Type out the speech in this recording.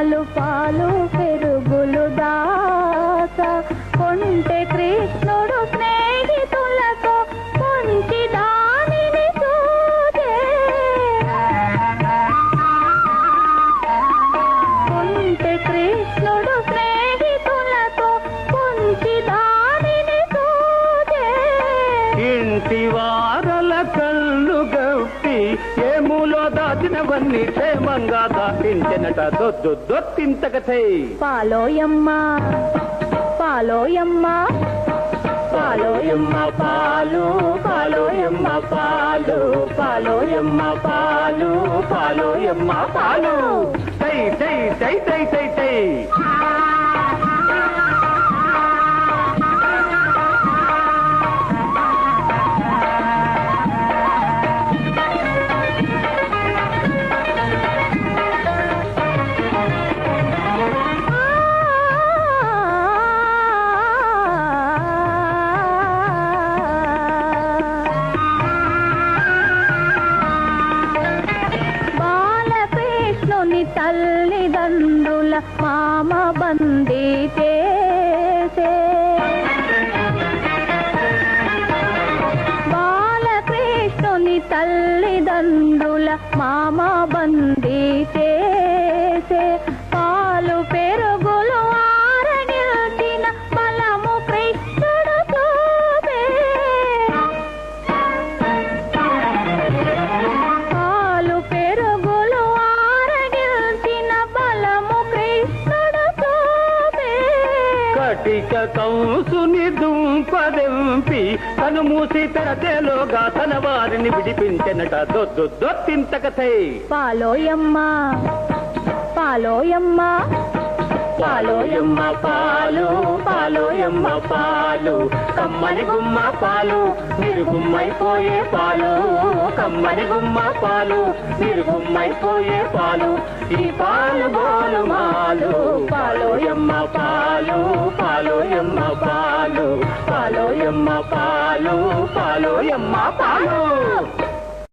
పాలు పాలు పెరుగులు దాస. కొంటే కృష్ణుడు స్నేహితులతో కొంచి దానిని చూచే కొంటే కృష్ణుడు స్నేహితులతో కొంచి దానిని ఇంటి వారల కళ్ళుగా గప్పి ఏములో దాచినవన్నీ క్షేమంగా దాటించెనట. దొద్దు దొత్తింతకథై పాలోయమ్మ పాలోయమ్మ పాలోయమ్మ పాలు పాలోయమ్మ పాలు పాలోయమ్మ పాలు పాలోయమ్మ పాలు. తై తై తై తై తై తై తల్లిదండ్రుల మామ బందీ చేసే. బాలకృష్ణుని తల్లిదండ్రుల మామ బందీ కటిక కంసుని దుంపదెంపి తను మూసి తెరతేలోగా తన వారిని విడిపించెనట. దొద్దు దొత్తింతకథై పాలోయమ్మ పాలోయమ్మ పాలోయమ్మ పాలు పాలోయమ్మ పాలు కమ్మని గుమ్మ పాలు మీరు గుమ్మైపోయే పాలు కమ్మని గుమ్మ పాలు మీరు గుమ్మైపోయే పాలు ఈ పాలు గోలు మాలు పాలోయమ్మ పాలు పాలోయమ్మ పాలు పాలోయమ్మ పాలు పాలోయమ్మ పాలు.